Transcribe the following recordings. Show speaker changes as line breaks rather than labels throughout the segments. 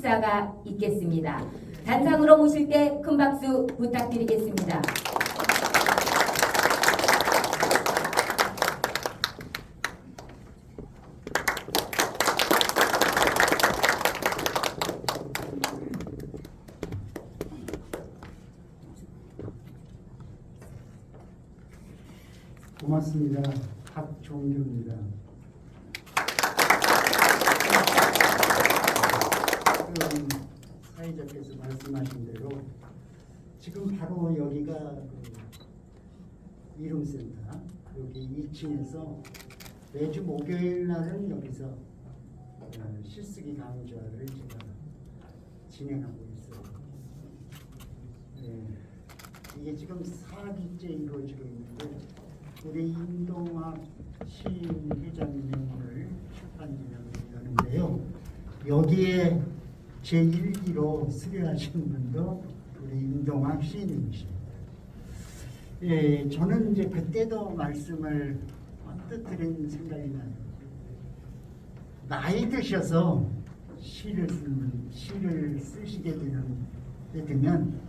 축사가 있겠습니다. 단상으로 모실 때 큰 박수 부탁드리겠습니다. 고맙습니다. 박종규입니다. 지금 사회자께서 말씀하신 대로 지금 바로 여기가 그 이름센터 여기 2층에서 매주 목요일 날은 여기서 어, 실습기 강좌를 제가 진행하고 있어요. 네. 이게 지금 4기째 이루어지고 있는데 우리 인동학 신인 회장님의 오늘 출판기념을 여는데요. 여기에 제1기로 수료하신 분도 우리 임동학 시인님이십니다. 예, 저는 이제 그때도 말씀을 언뜻 드린 생각이 나요. 나이 드셔서 시를 쓰는, 시를 쓰시게 되는 되면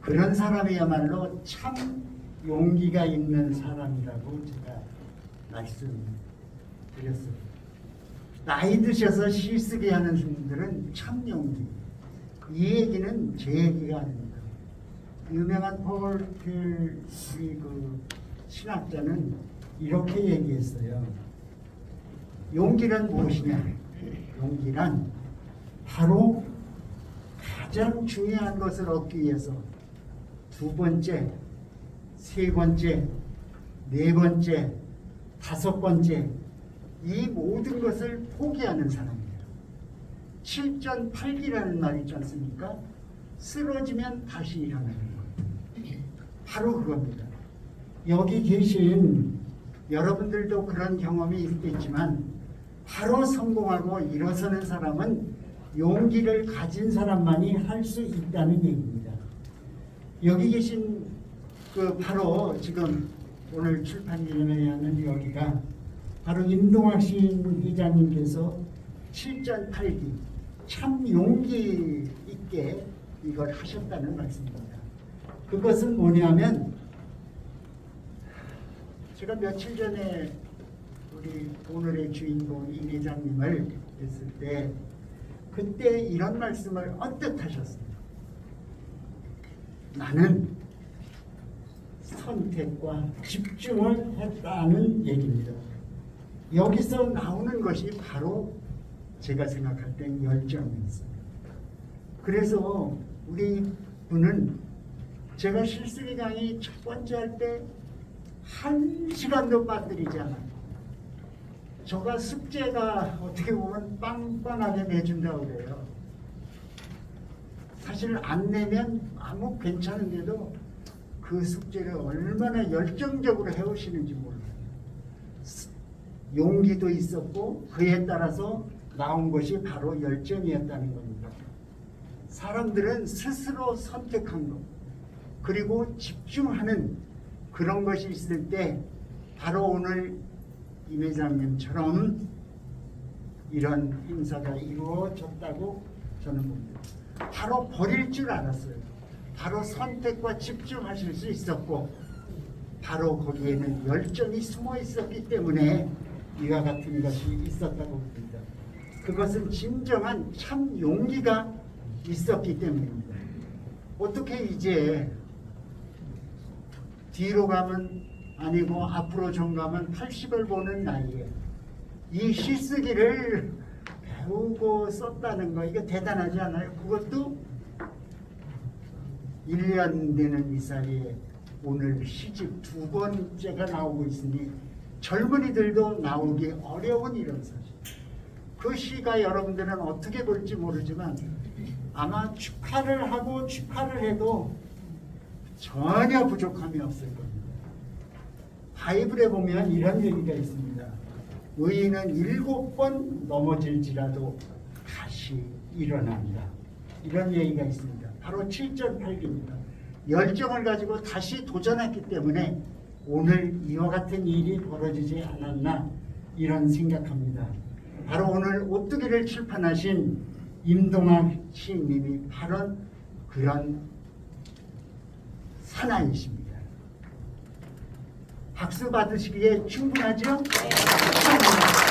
그런 사람이야말로 참 용기가 있는 사람이라고 제가 말씀드렸습니다. 나이 드셔서 시쓰게 하는 분들은 참 용기. 이 얘기는 제 얘기가 아닙니다. 유명한 폴필 리그 신학자는 이렇게 얘기했어요. 용기란 무엇이냐? 용기란 바로 가장 중요한 것을 얻기 위해서 두 번째, 세 번째, 네 번째, 다섯 번째, 이 모든 것을 포기하는 사람이에요. 7전 8기라는 말이 있지 않습니까? 쓰러지면 다시 일어나는 것. 바로 그겁니다. 여기 계신 여러분들도 그런 경험이 있겠지만 바로 성공하고 일어서는 사람은 용기를 가진 사람만이 할 수 있다는 얘기입니다. 여기 계신 그 바로 지금 오늘 출판 기념회에 하는 여기가 바로 임동학 시의장님께서 7절 8기 참 용기 있게 이걸 하셨다는 말씀입니다. 그것은 뭐냐면 제가 며칠 전에 우리 오늘의 주인공 이 회장님을 뵀을때 그때 이런 말씀을 언뜻 하셨습니다. 나는 선택과 집중을 했다는 얘기입니다. 여기서 나오는 것이 바로 제가 생각할 땐 열정이었어요. 그래서 우리 분은 제가 실습이 강의 첫 번째 할 때 한 시간도 빠뜨리지 않아요. 저가 숙제가 어떻게 보면 빵빵하게 내준다고 그래요. 사실 안 내면 아무 괜찮은데도 그 숙제를 얼마나 열정적으로 해오시는지 모르겠어요. 용기도 있었고 그에 따라서 나온 것이 바로 열정이었다는 겁니다. 사람들은 스스로 선택한 것 그리고 집중하는 그런 것이 있을 때 바로 오늘 임 회장님처럼 이런 행사가 이루어졌다고 저는 봅니다. 바로 버릴 줄 알았어요. 바로 선택과 집중하실 수 있었고 바로 거기에는 열정이 숨어 있었기 때문에 이와 같은 것이 있었다고 봅니다. 그것은 진정한 참 용기가 있었기 때문입니다. 어떻게 이제 뒤로 가면 아니고 앞으로 좀 가면 80을 보는 나이에 이 시쓰기를 배우고 썼다는 거 이거 대단하지 않아요? 그것도 1년 되는 이 사이에 오늘 시집 두 번째가 나오고 있으니 젊은이들도 나오기 어려운 이런 사실. 그 시가 여러분들은 어떻게 볼지 모르지만 아마 축하를 하고 축하를 해도 전혀 부족함이 없을 겁니다. 바이블에 보면 이런 얘기가 있습니다. 의인은 일곱 번 넘어질지라도 다시 일어납니다 이런 얘기가 있습니다. 바로 7 8기입니다. 열정을 가지고 다시 도전했기 때문에 오늘 이와 같은 일이 벌어지지 않았나 이런 생각합니다. 바로 오늘 오뚜기를 출판하신 임동학 시인님이 바로 그런 사나이십니다. 박수 받으시기에 충분하죠? 네.